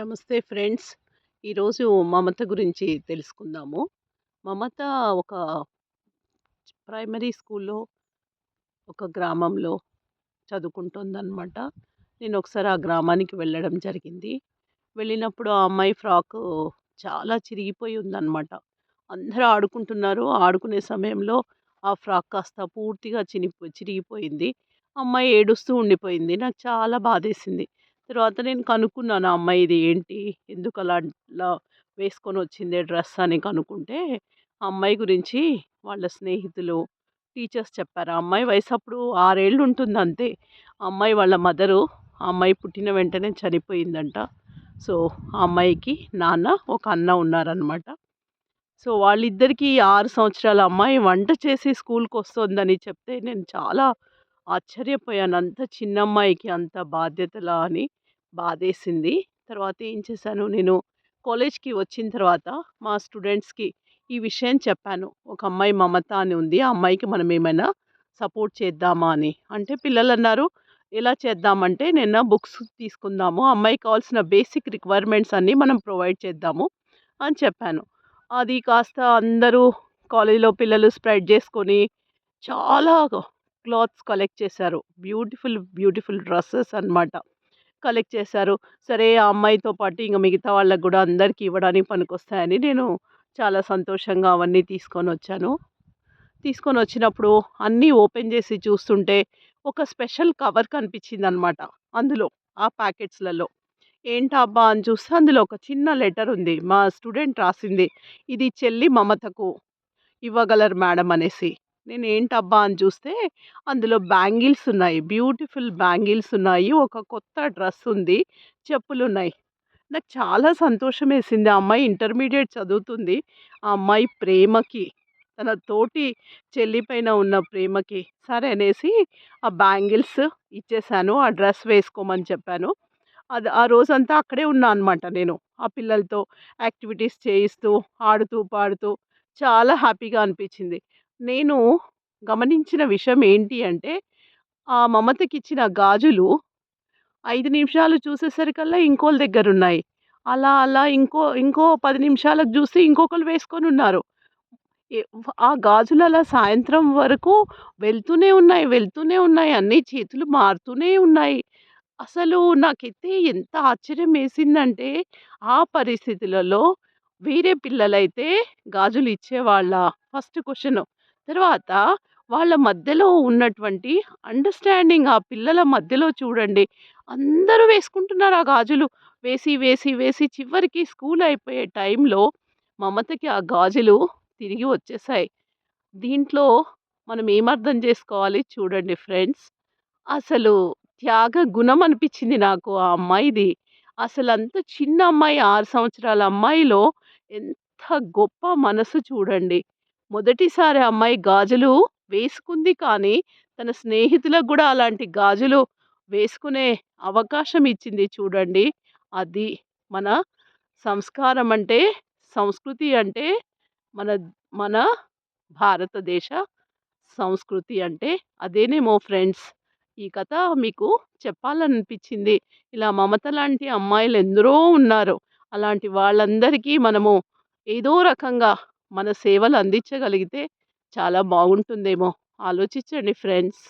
నమస్తే ఫ్రెండ్స్. ఈరోజు మమత గురించి తెలుసుకుందాము. మమత ఒక ప్రైమరీ స్కూల్‌లో ఒక గ్రామంలో చదువుకుంటుందన్నమాట నేను ఒకసారి ఆ గ్రామానికి వెళ్ళడం జరిగింది. వెళ్ళినప్పుడు ఆ అమ్మాయి ఫ్రాకు చాలా చిరిగిపోయి ఉందన్నమాట అందరూ ఆడుకుంటున్నారు. ఆడుకునే సమయంలో ఆ ఫ్రాక్ కాస్త పూర్తిగా చినిపో చిరిగిపోయింది. అమ్మాయి ఏడుస్తూ ఉండిపోయింది. నాకు చాలా బాధేసింది. తర్వాత నేను కనుక్కున్నాను ఆ అమ్మాయి ఇది ఏంటి? ఎందుకు అలా అలా వేసుకొనొచ్చిందే డ్రెస్ అని కనుక్కుంటే, ఆ అమ్మాయి గురించి వాళ్ళ స్నేహితులు, టీచర్స్ చెప్పారు. ఆ అమ్మాయి వయసు అప్పుడు 6 ఏళ్ళు ఉంటుందంతే. ఆ అమ్మాయి వాళ్ళ మదరు ఆ అమ్మాయి పుట్టిన వెంటనే చనిపోయిందంట. సో, ఆ అమ్మాయికి నాన్న, ఒక అన్న ఉన్నారనమాట. సో, వాళ్ళిద్దరికీ ఆరు సంవత్సరాల అమ్మాయి వంట చేసి స్కూల్కి వస్తుందని చెప్తే నేను చాలా ఆశ్చర్యపోయాను. అంత చిన్న అమ్మాయికి అంత బాధ్యతలా అని బాధేసింది. తర్వాత ఏం చేశాను నేను కాలేజ్‌కి వచ్చిన తర్వాత మా స్టూడెంట్స్‌కి ఈ విషయం చెప్పాను. ఒక అమ్మాయి మమత అని ఉంది. ఆ అమ్మాయికి మనం ఏమైనా సపోర్ట్ చేద్దామా అని. అంటే పిల్లలు అన్నారు ఎలా చేద్దామంటే నిన్న బుక్స్ తీసుకుందాము. అమ్మాయికి కావాల్సిన బేసిక్ రిక్వైర్మెంట్స్ అన్నీ మనం ప్రొవైడ్ చేద్దాము అని చెప్పాను. అది కాస్త అందరూ కాలేజీలో పిల్లలు స్ప్రెడ్ చేసుకొని చాలా క్లాత్స్ కలెక్ట్ చేశారు. బ్యూటిఫుల్, బ్యూటిఫుల్ డ్రెస్సెస్ అనమాట. కలెక్ట్ చేశారు. సరే ఆ అమ్మాయితో పాటు ఇంకా మిగతా వాళ్ళకు కూడా అందరికీ ఇవ్వడానికి పనికొస్తాయని నేను చాలా సంతోషంగా అవన్నీ తీసుకొని వచ్చాను తీసుకొని వచ్చినప్పుడు అన్నీ ఓపెన్ చేసి చూస్తుంటే ఒక స్పెషల్ కవర్ కనిపించింది అనమాట అందులో ఆ ప్యాకెట్స్‌లలో. ఏంటబ్బా అని చూస్తే అందులో ఒక చిన్న లెటర్ ఉంది. మా స్టూడెంట్ రాసింది. ఇది చెల్లి మమతకు ఇవ్వగలరు మేడం అనేసి. నేను ఏంటబ్బా అని చూస్తే అందులో బ్యాంగిల్స్ ఉన్నాయి. బ్యూటిఫుల్ బ్యాంగిల్స్ ఉన్నాయి. ఒక కొత్త డ్రెస్ ఉంది. చెప్పులు ఉన్నాయి నాకు చాలా సంతోషమేసింది. ఆ అమ్మాయి ఇంటర్మీడియేట్ చదువుతుంది. ఆ అమ్మాయి ప్రేమకి, తన తోటి చెల్లి పైన ఉన్న ప్రేమకి సరే అనేసి ఆ బ్యాంగిల్స్ ఇచ్చేసాను. ఆ డ్రెస్ వేసుకోమని చెప్పాను. అది ఆ రోజంతా అక్కడే ఉన్నా అనమాట నేను. ఆ పిల్లలతో యాక్టివిటీస్ చేయిస్తూ, ఆడుతూ, పాడుతూ చాలా హ్యాపీగా అనిపించింది. నేను గమనించిన విషయం ఏంటి అంటే, ఆ మమతకిచ్చిన గాజులు ఐదు నిమిషాలు చూసేసరికల్లా ఇంకోళ్ళ దగ్గరున్నాయి. అలా అలా ఇంకో ఇంకో పది నిమిషాలకు చూస్తే ఇంకొకళ్ళు వేసుకొని ఉన్నారు ఆ గాజులు అలా సాయంత్రం వరకు వెళ్తూనే ఉన్నాయి, వెళ్తూనే ఉన్నాయి. అన్నీ చేతులు మారుతూనే ఉన్నాయి. అసలు నాకైతే ఎంత ఆశ్చర్యం వేసిందంటే ఆ పరిస్థితులలో వేరే పిల్లలైతే గాజులు ఇచ్చేవాళ్ళ ఫస్ట్ క్వశ్చన్ తర్వాత వాళ్ళ మధ్యలో ఉన్నటువంటి అండర్‌స్టాండింగ్ ఆ పిల్లల మధ్యలో చూడండి. అందరూ వేసుకుంటున్నారు ఆ గాజులు. వేసి, వేసి, వేసి చివరికి స్కూల్ అయిపోయే టైంలో మమతకి ఆ గాజులు తిరిగి వచ్చేసాయి. దీంట్లో మనం ఏమర్థం చేసుకోవాలి చూడండి ఫ్రెండ్స్. అసలు త్యాగ గుణం అనిపించింది నాకు ఆ అమ్మాయిది. అసలంత చిన్న అమ్మాయి ఆరు సంవత్సరాల అమ్మాయిలో ఎంత గొప్ప మనసు చూడండి. మొదటిసారి అమ్మాయి గాజులు వేసుకుంది కానీ, తన స్నేహితులకు కూడా అలాంటి గాజులు వేసుకునే అవకాశం ఇచ్చింది చూడండి. అది మన సంస్కారం అంటే, సంస్కృతి అంటే మన మన భారతదేశ సంస్కృతి అంటే అదేనేమో ఫ్రెండ్స్. ఈ కథ మీకు చెప్పాలనిపించింది. ఇలా మమత లాంటి అమ్మాయిలు ఎందరో ఉన్నారు. అలాంటి వాళ్ళందరికీ మనము ఏదో రకంగా మన సేవలు అందించగలిగితే చాలా బాగుంటుందేమో. ఆలోచించండి ఫ్రెండ్స్.